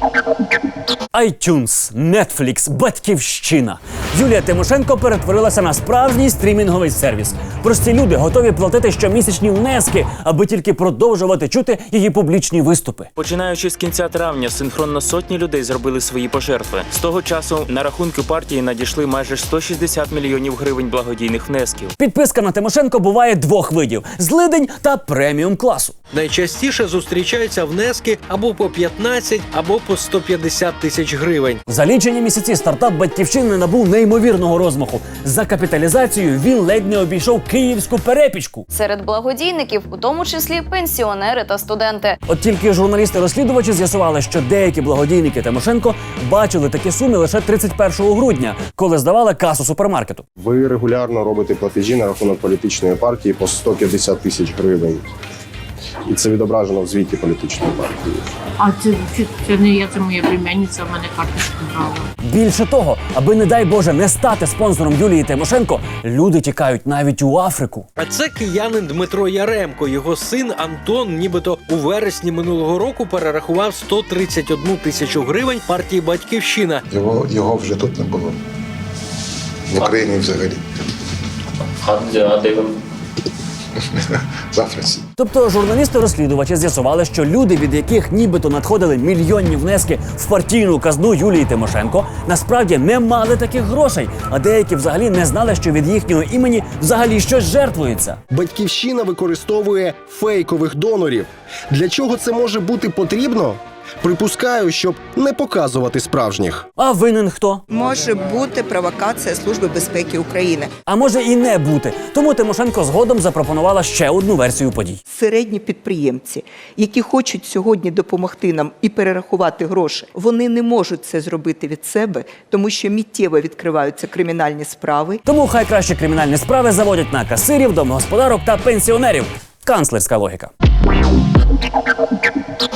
Thank you. iTunes, Netflix, Батьківщина. Юлія Тимошенко перетворилася на справжній стрімінговий сервіс. Прості люди готові платити щомісячні внески, аби тільки продовжувати чути її публічні виступи. Починаючи з кінця травня, синхронно сотні людей зробили свої пожертви. З того часу на рахунки партії надійшли майже 160 мільйонів гривень благодійних внесків. Підписка на Тимошенко буває двох видів: злидень та преміум класу. Найчастіше зустрічаються внески або по 15, або по 150 тисяч гривень. За лічені місяці стартап батьківщини набув неймовірного розмаху. За капіталізацією він ледь не обійшов київську перепічку. Серед благодійників, у тому числі пенсіонери та студенти. От тільки журналісти-розслідувачі з'ясували, що деякі благодійники Тимошенко бачили такі суми лише 31 грудня, коли здавали касу супермаркету. Ви регулярно робите платежі на рахунок політичної партії по 150 тисяч гривень. І це відображено в звіті політичної партії. А це, це, це не я, це моя племянниця, в мене карточку брала. Більше того, аби не дай Боже не стати спонсором Юлії Тимошенко, люди тікають навіть у Африку. А це киянин Дмитро Яремко. Його син Антон, нібито у вересні минулого року перерахував 131 тисячу гривень партії Батьківщина. Його, його вже тут не було. В Україні взагалі. А де він? Африці. Тобто журналісти-розслідувачі з'ясували, що люди, від яких нібито надходили мільйонні внески в партійну казну Юлії Тимошенко, насправді не мали таких грошей, а деякі взагалі не знали, що від їхнього імені взагалі щось жертвується. Батьківщина використовує фейкових донорів. Для чого це може бути потрібно? Припускаю, щоб не показувати справжніх. А винен хто? може бути провокація Служби безпеки України. А може і не бути. Тому Тимошенко згодом запропонувала ще одну версію подій. Середні підприємці, які хочуть сьогодні допомогти нам і перерахувати гроші, вони не можуть це зробити від себе, тому що миттєво відкриваються кримінальні справи. Тому хай краще кримінальні справи заводять на касирів, домогосподарок та пенсіонерів. Канцлерська логіка.